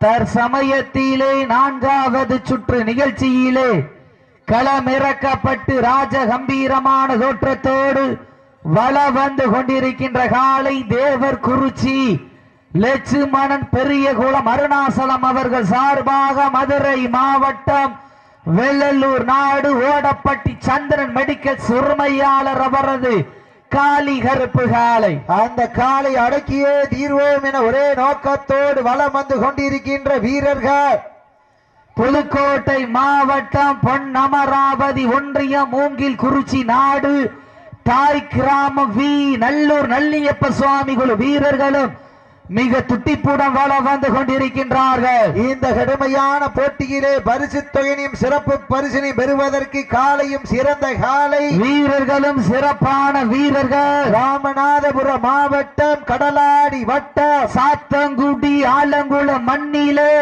தற்சமயத்திலே நான்காவது சுற்று நிகழ்ச்சியிலே களமிறக்கப்பட்டு ராஜ கம்பீரமான தோற்றத்தோடு வள வந்து கொண்டிருக்கின்ற காலை தேவர் குறிச்சி லட்சுமணன் பெரியகுளம் அருணாசலம் அவர்கள் சார்பாக மதுரை மாவட்டம் வெள்ளலூர் நாடு ஓடப்பட்டி சந்திரன் மெடிக்கல் சுருமையாளர் அவரது காளி கருப்பு காலை அந்த காலை அடக்கியே தீர்வோம் என ஒரே நோக்கத்தோடு வலம் வந்து கொண்டிருக்கின்ற வீரர்கள். புதுக்கோட்டை மாவட்டம் பொன் அமராவதி ஒன்றியம் மூங்கில் குறிச்சி நாடு. தாய் கிராமம் வி. நல்லூர் நல்லியப்ப சுவாமி குழு வீரர்களும் மிக துட்டிப்புடன் வள வந்து கொண்டிருக்கின்றார்கள். இந்த கடுமையான போட்டியிலே பரிசு தொகையினையும் சிறப்பு பரிசினை பெறுவதற்கு காலையும் சிறந்த காலை. வீரர்களும் சிறப்பான வீரர்கள். ராமநாதபுரம் மாவட்டம் கடலாடி வட்டம் சாத்தங்குடி ஆலங்குளம் மண்ணிலே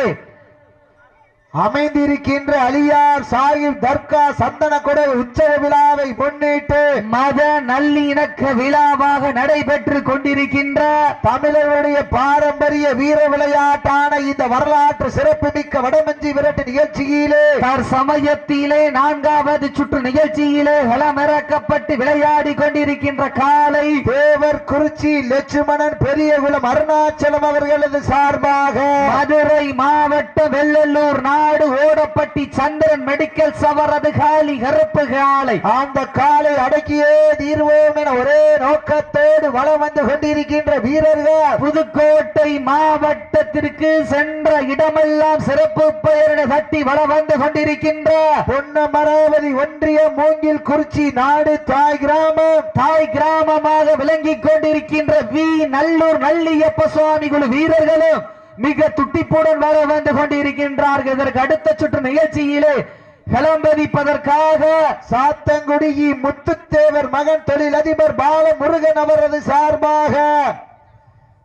அமைந்திருக்கின்ற அலியார் சாஹிப் தர்கா சந்தன கொடை உற்சவ விழாவை முன்னிட்டு மத நல்லிணக்க விழாவாக நடைபெற்று கொண்டிருக்கின்ற தமிழர்களுடைய பாரம்பரிய வீர விளையாட்டான இந்த வரலாற்று சிறப்புமிக்க வடமஞ்சி விரட்டு நிகழ்ச்சியிலே தற்சமயத்திலே நான்காவது சுற்று நிகழ்ச்சியிலே களமிறக்கப்பட்டு விளையாடி கொண்டிருக்கின்ற காலை தேவர் குறிச்சி லட்சுமணன் பெரியகுளம் அருணாச்சலம் அவர்களது சார்பாக மதுரை மாவட்டம் வெள்ளலூர் நாடு ஓடப்பட்டி சந்திரன் மெடிக்கல் சவரது காலி கருப்பு காலை. அந்த காலை அடக்கியே தீர்வோம் என ஒரே நோக்கத்தோடு வளம் வந்து கொண்டிருக்கின்ற வீரர்கள் புதுக்கோட்டை மாவட்டத்திற்கு சென்ற இடமெல்லாம் சிறப்பு பெயரினை தட்டி வளம் வந்து கொண்டிருக்கின்ற பொன்னமராவதி ஒன்றிய மூங்கில் குறிச்சி நாடு தாய் கிராமம். தாய் கிராமமாக விளங்கிக் கொண்டிருக்கின்ற வி. நல்லூர் நல்லியப்ப சுவாமி குழு வீரர்களும் மிக துட்டிப்புடன் வர வந்து கொண்டிருக்கின்றார்கள் இதற்கு அடுத்த சுற்று நிகழ்ச்சியிலே கிளம்பதிப்பதற்காக சாத்தங்குடி முத்துத்தேவர் மகன் தொழிலதிபர் பாலமுருகன் அவரது சார்பாக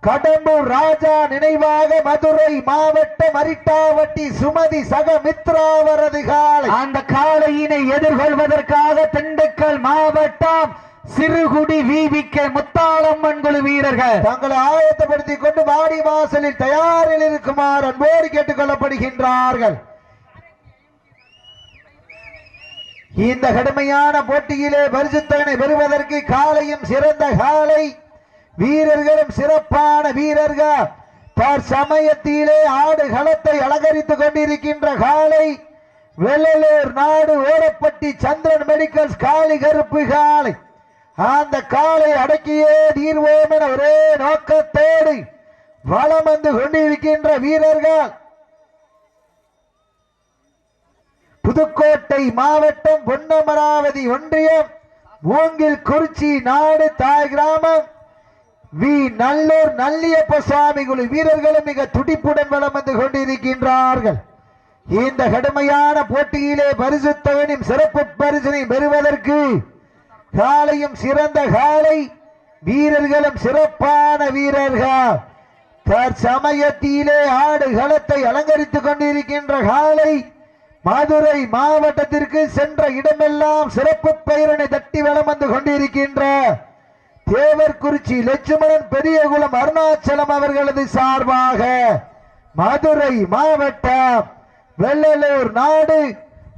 கடம்பூர் ராஜா நினைவாக மதுரை மாவட்டம் அரிட்டாவட்டி சுமதி சகமித்ரா அவரது காலை. அந்த காளையினை எதிர்கொள்வதற்காக திண்டுக்கல் மாவட்டம் சிறுகுடி விவிக்க முத்தாளம்மன் குழு வீரர்கள். தங்களை ஆயத்தப்படுத்திக் கொண்டு வாடி வாசலில் தயாரில் இருக்குமாறு அன்போடு கேட்டுக் கொள்ளப்படுகின்றார்கள் இந்த கடுமையான போட்டியிலே பரிசுத்தகனை பெறுவதற்கு காலையும் சிறந்த காலை. வீரர்களும் சிறப்பான வீரர்கள். தற்சமயத்திலே ஆடு களத்தை அலங்கரித்துக் கொண்டிருக்கின்ற காலை. வெள்ளலூர் நாடு ஓரப்பட்டி சந்திரன் மெடிக்கல்ஸ் காளி கருப்பு காலை அந்த காலை அடக்கியே தீர்வோம் என ஒரே நோக்கத்தோடு வளம் வந்து கொண்டிருக்கின்ற வீரர்கள். புதுக்கோட்டை மாவட்டம் பொன்னமராவதி ஒன்றியம் மூங்கில் குறிச்சி நாடு தாய் கிராமம். வி. நல்லூர் நல்லியப்ப சுவாமி குழு வீரர்களும் மிக துடிப்புடன் வளம் வந்து கொண்டிருக்கின்றார்கள். இந்த கடுமையான போட்டியிலே பரிசு தொகையும் சிறப்பு பரிசினை பெறுவதற்கு காலையும் சிறந்த காலை வீரர்களும் சிறப்பான வீரர்கள். தற்சமயத்திலே ஆடு களத்தை அலங்கரித்துக் கொண்டிருக்கின்ற காலை மதுரை மாவட்டத்திற்கு சென்ற இடமெல்லாம் சிறப்பு பெயரினை தட்டி வலம் வந்து கொண்டிருக்கின்ற தேவர்குறிச்சி லட்சுமணன் பெரியகுளம் அருணாச்சலம் அவர்களது சார்பாக மதுரை மாவட்டம் வெள்ளலூர் நாடு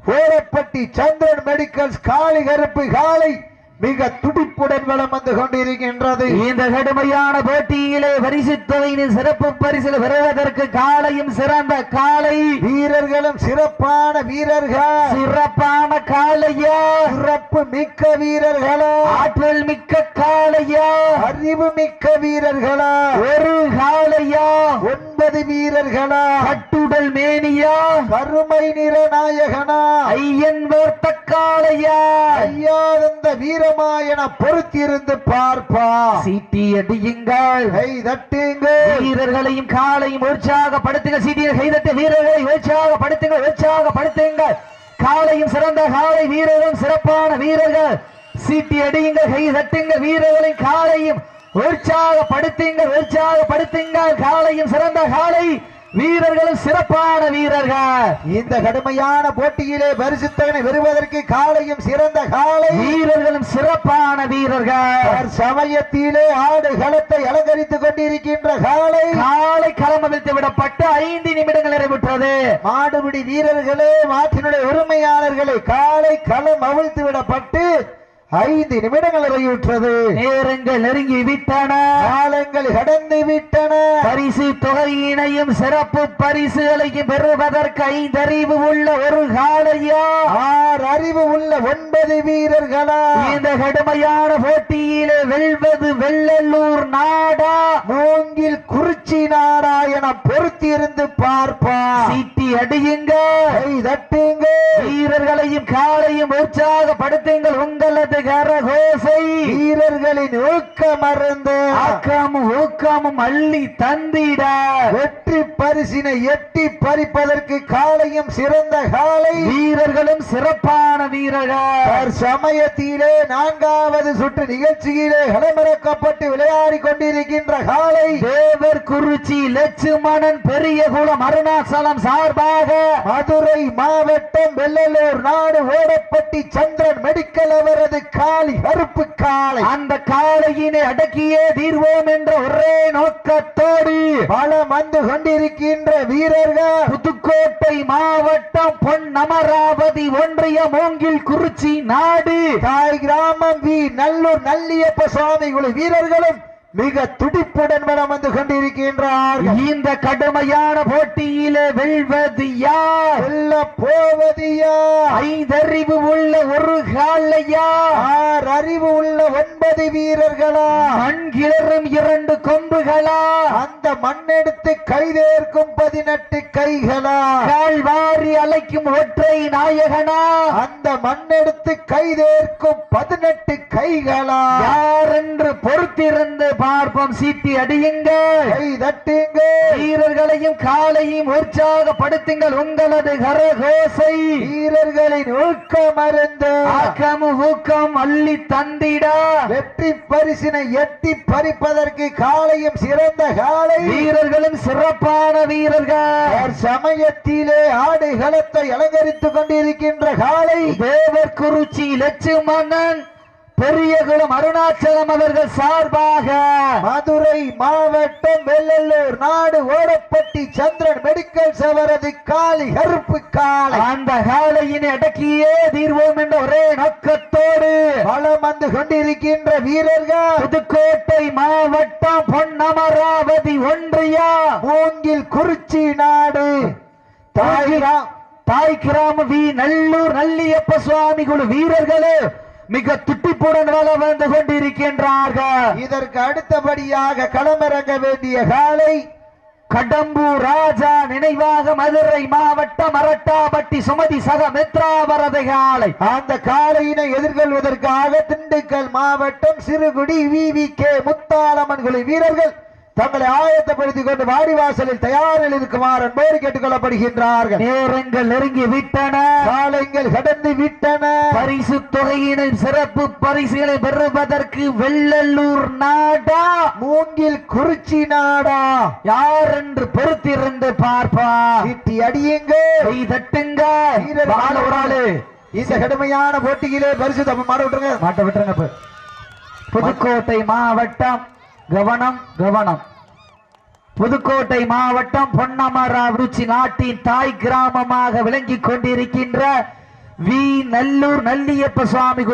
ஓரப்பட்டி சந்திரன் மெடிக்கல்ஸ் காளி கருப்பு காலை மிக துடிப்புடன் வலம் வந்து கொண்டிருக்கின்றது. இந்த கடுமையான போட்டியிலே பரிசு தொகையின் சிறப்பு பரிசில் பெறுவதற்கு காலையும் சிறந்த காலை. வீரர்களும் சிறப்பான வீரர்கள். சிறப்பான காளையா சிறப்பு மிக்க வீரர்களா. ஆற்றல் மிக்க காளையா அறிவு மிக்க வீரர்களா. ஒரு காளையா ஒன்பது வீரர்களா. கட்டுடல் மேனியா கருமை நிற நாயகனா. ஐயன் வேர்த்த காளையா ஐயாதந்த வீரமா என பொறுத்திருந்து பார்ப்பா. சீட்டி அடியுங்கள். கை தட்டுங்க வீரர்களையும் காலையும் உற்சாகப்படுத்துங்க சீட்டியை கைதட்ட வீரர்களை உற்சாகப்படுத்துங்க உற்சாகப்படுத்துங்கள் காலையும் சிறந்த காலை வீரரும் சிறப்பான வீரர்கள். சீட்டி அடியுங்க கை தட்டுங்க வீரர்களின் காலையும் உற்சாகப்படுத்துங்கள் உற்சாகப்படுத்துங்கள் காலையும் சிறந்த காலை வீரர்களும் சிறப்பான வீரர்கள். இந்த கடுமையான போட்டியிலே பரிசுத்தகனை பெறுவதற்கு காலையும் சிறந்த காலை. வீரர்களும் சிறப்பான வீரர்கள். சமயத்திலே ஆடு களத்தை அலங்கரித்துக் கொண்டிருக்கின்ற காலை. காலை களம் அவிழ்த்து விடப்பட்டு ஐந்து நிமிடங்கள் நிறைவுற்றது. மாடுபிடி வீரர்களே மாட்டினுடைய உரிமையாளர்களே காலை களம் அவிழ்த்து விடப்பட்டு ஐந்து நிமிடங்கள் நிறைவுற்றது. நேரங்கள் நெருங்கி விட்டன. காலங்கள் கடந்து விட்டன. பரிசு தொகையினையும் சிறப்பு பரிசுகளையும் பெறுவதற்கு ஐந்தறிவு உள்ள ஒரு காலையா ஆறு அறிவு உள்ள ஒன்பது வீரர்களா? இந்த கடுமையான போட்டியிலே வெல்வது வெள்ளலூர் நாடா? மூங்கில் குறிச்சி நாடா என பொறுத்திருந்து பார்ப்பா. சீட்டி அடியுங்க. தட்டுங்க. வீரர்களையும் காலையும் உற்சாகப்படுத்துங்கள். உங்களது கரகோசை. வீரர்களின் ஊக்கமருந்து. ஆக்கமும் ஊக்கமும் அள்ளி தந்திட. வெற்றி பரிசினை எட்டி பறிப்பதற்கு காலையும் சிறந்த காலை. வீரர்களும் சிறப்பான வீரர்கள். சமயத்திலே நான்காவது சுற்று நிகழ்ச்சியிலே களமிறக்கப்பட்டு விளையாடி கொண்டிருக்கின்ற காலை. தேவர் குறிச்சி லட்சுமணன் பெரியகுளம் அருணாச்சலம் சார்பாக. மதுரை மாவட்டம் வெள்ளலூர் நாடு ஓடப்பட்டி சந்திரன் மெடிக்கல் அவரது காளி கருப்பு காளை. அந்த காளையினை அடக்கியே தீர்வோம் என்ற ஒரே நோக்கத்தோடு பலம் வந்து கொண்டிருக்கின்ற வீரர்கள் புதுக்கோட்டை மாவட்டம் பொன்னமராவதி ஒன்றிய மூங்கில் குறிச்சி நாடு. தாய் கிராமம் வி நல்லூர் நல்லியப்ப சுவாமி குழு. வீரர்களும் மிக துடிப்புடன் வலம் வந்து கொண்டிருக்கின்றார்கள். இந்த கடுமையான போட்டியிலே வெல்வது யார்? வெல்ல போவதியா ஐந்தறிவு உள்ள ஒரு காலையா ஆறு அறிவு உள்ள ஒன்பது வீரர்களா? மண் கிளறும் இரண்டு கொம்புகளா? அந்த மண்ணெடுத்து கைதேர்க்கும் பதினெட்டு கைகளா? கால் வாரி அலைக்கும் ஒற்றை நாயகனா? அந்த மண்ணெடுத்து கைதேர்க்கும் பதினெட்டு கைகளா? யார் என்று பொறுத்திருந்து பார்ப்போம் சீட்டி அடியுங்கள் கை தட்டுங்க. வீரர்களையும் காலையும் உற்சாகப்படுத்துங்கள் உங்களது கரகோசை. வீரர்களின் ஊக்கமருந்து ஆக்கம் ஊக்கம் அள்ளி தந்திட. வெற்றி பரிசினை எட்டி பறிப்பதற்கு காலையும் சிறந்த காலை. வீரர்களும் சிறப்பான வீரர்கள். சமயத்திலே ஆடு களத்தை அலங்கரித்துக் கொண்டிருக்கின்ற காலை தேவர் குறிச்சி லட்சுமணன் பெரியகுளம் அருணாச்சலம் அவர்கள் சார்பாக மதுரை மாவட்டம் வெள்ளலூர் நாடு ஓடப்பட்டி சந்திரன் மெடிக்கல் சவரது காலி கருப்பு காலை அந்த காலையினை அடக்கியே தீர்வோம் என்ற ஒரே நோக்கத்தோடு பலம் வந்து கொண்டிருக்கின்ற வீரர்கள். புதுக்கோட்டை மாவட்டம் பொன்னமராவதி ஒன்றியா மூங்கில் குறிச்சி நாடு. தாயிரா தாய் கிராம வி நல்லூர் நல்லியப்ப சுவாமி குழு வீரர்களே மிக துட்டிப்புடன் வள வந்து கொண்டிருக்கின்றார்கள். இதற்கு அடுத்தபடியாக களமிறங்க வேண்டிய காலை கடம்பூர் ராஜா நினைவாக மதுரை மாவட்டம் அரட்டாப்பட்டி சுமதி சக மித்ராவரத காலை. அந்த காளையினை எதிர்கொள்வதற்காக திண்டுக்கல் மாவட்டம் Sirugudi V V K Muthalamman வீரர்கள் தங்களை ஆயத்தப்படுத்திக் கொண்டு வாடிவாசலில் தயாரில் இருக்குமாறு அன்போடு கேட்டுக்கொள்ளப்படுகின்றார்கள். நேரங்கள் நெருங்கி விட்டன. காலைங்கள் கடந்து விட்டன. பரிசு தொகையினை சிறப்பு பரிசுகளை பெறுவதற்கு வெள்ளலூர் நாடா? மூங்கில் குறிச்சி நாடா? யார் என்று பொறுத்திருந்து பார்ப்பா? சீட்டி அடியுங்க. தட்டுங்க. ஒரு ஆளு. இந்த கடுமையான போட்டியிலே பரிசு தப்ப. மாட விட்டுருங்க. மாட்ட விட்டுருங்க. புதுக்கோட்டை மாவட்டம் கவனம் கவனம். புதுக்கோட்டை மாவட்டம் பொன்னமரா பொன்னமராவருச்சி நாட்டின் தாய் கிராமமாக விளங்கிக் கொண்டிருக்கின்ற வி. நல்லூர் நல்லியப்ப சுவாமி குழு